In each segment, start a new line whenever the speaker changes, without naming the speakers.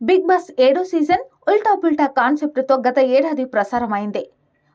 Big Boss ఏడో season ఉల్టా పుల్టా కాన్సెప్ట్తో గత ఏడాది ప్రసారమైంది.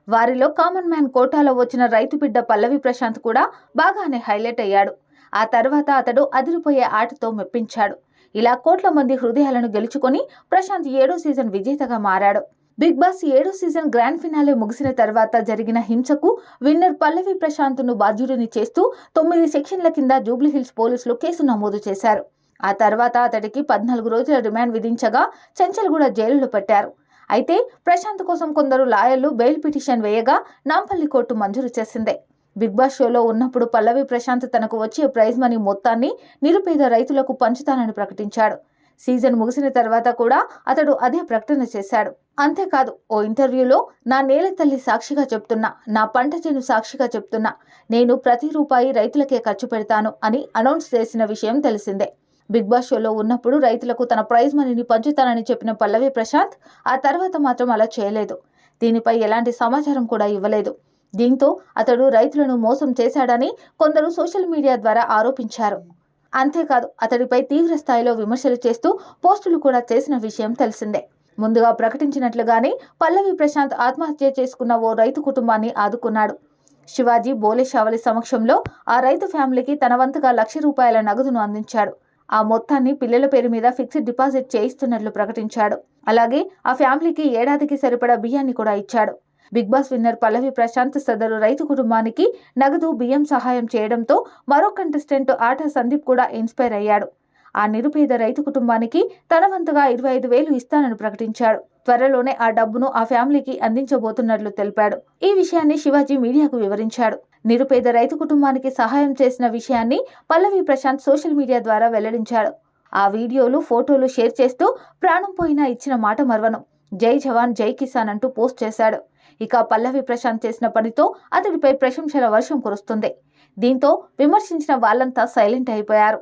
వారిలో కామన్ మ్యాన్ కోటాలో వచ్చిన రైతు బిడ్డ పల్లవి ప్రశాంత్ కూడా బాగానే హైలైట్ అయ్యాడు. ఆ తర్వాత అతడు అదిరిపోయే ఆటతో మెప్పించాడు. ఇలా కోట్ల మంది హృదయాలను గెలుచుకొని ప్రశాంత్ ఏడో సీజన్ విజేతగా మారాడు. బిగ్ బాస్ ఏడో సీజన్ గ్రాండ్ ఫినాలే ముగిసిన తర్వాత జరిగిన హింసకు విన్నర్ పల్లవి ప్రశాంత్ను బాధ్యుడిని చేస్తూ తొమ్మిది సెక్షన్ల కింద జూబ్లీహిల్స్ పోలీసులు కేసు నమోదు చేశారు. ఆ తర్వాత అతడికి పద్నాలుగు రోజుల రిమాండ్ విధించగా చెంచల్గూడ జైలులో పెట్టారు. అయితే ప్రశాంత్ కోసం కొందరు లాయర్లు బెయిల్ పిటిషన్ వేయగా నాంపల్లి కోర్టు మంజూరు చేసింది. బిగ్ బాస్ షోలో ఉన్నప్పుడు పల్లవి ప్రశాంత్ తనకు వచ్చే ప్రైజ్ మనీ మొత్తాన్ని నిరుపేద రైతులకు పంచుతానని ప్రకటించాడు. సీజన్ ముగిసిన తర్వాత కూడా అతడు అదే ప్రకటన చేశాడు. అంతేకాదు ఓ ఇంటర్వ్యూలో నా నేల తల్లి సాక్షిగా చెప్తున్నా నా పంట చేను సాక్షిగా చెప్తున్నా నేను ప్రతి రూపాయి రైతులకే ఖర్చు పెడతాను అని అనౌన్స్ చేసిన విషయం తెలిసిందే. బిగ్ బాస్ షోలో ఉన్నప్పుడు రైతులకు తన ప్రైజ్ మనీని పంచుతానని చెప్పిన పల్లవి ప్రశాంత్ ఆ తర్వాత మాత్రం అలా చేయలేదు. దీనిపై ఎలాంటి సమాచారం కూడా ఇవ్వలేదు. దీంతో అతడు రైతులను మోసం చేశాడని కొందరు సోషల్ మీడియా ద్వారా ఆరోపించారు. అంతేకాదు అతడిపై తీవ్ర స్థాయిలో విమర్శలు చేస్తూ పోస్టులు కూడా చేసిన విషయం తెలిసిందే. ముందుగా ప్రకటించినట్లుగానే పల్లవి ప్రశాంత్ ఆత్మహత్య చేసుకున్న ఓ రైతు కుటుంబాన్ని ఆదుకున్నాడు. శివాజీ బోలేషావలి సమక్షంలో ఆ రైతు ఫ్యామిలీకి తన వంతుగా లక్ష రూపాయల నగదును అందించాడు. ఆ మొత్తాన్ని పిల్లల పేరు మీద ఫిక్స్డ్ డిపాజిట్ చేయిస్తున్నట్లు ప్రకటించాడు. అలాగే ఆ ఫ్యామిలీకి ఏడాదికి సరిపడా బియ్యాన్ని కూడా ఇచ్చాడు. Bigg Boss winner Pallavi Prashanth సదరు రైతు కుటుంబానికి నగదు బియ్యం సహాయం చేయడంతో మరో కంటెస్టెంట్ ఆట సందీప్ కూడా ఇన్స్పైర్ అయ్యాడు. ఆ నిరుపేద రైతు కుటుంబానికి తన వంతుగా ఇరవై ఐదు వేలు ఇస్తానని ప్రకటించాడు. త్వరలోనే ఆ డబ్బును ఆ ఫ్యామిలీకి అందించబోతున్నట్లు తెలిపాడు. ఈ విషయాన్ని శివాజీ మీడియాకు వివరించాడు. నిరుపేద రైతు కుటుంబానికి సహాయం చేసిన విషయాన్ని పల్లవి ప్రశాంత్ సోషల్ మీడియా ద్వారా వెల్లడించాడు. ఆ వీడియోలు ఫోటోలు షేర్ చేస్తూ ప్రాణం పోయినా ఇచ్చిన మాట మరవను. జై జవాన్ జై కిసాన్ అంటూ పోస్ట్ చేశాడు. ఇక పల్లవి ప్రశాంత్ చేసిన పనితో అతడిపై ప్రశంసల వర్షం కురుస్తుంది. దీంతో విమర్శించిన వాళ్ళంతా సైలెంట్ అయిపోయారు.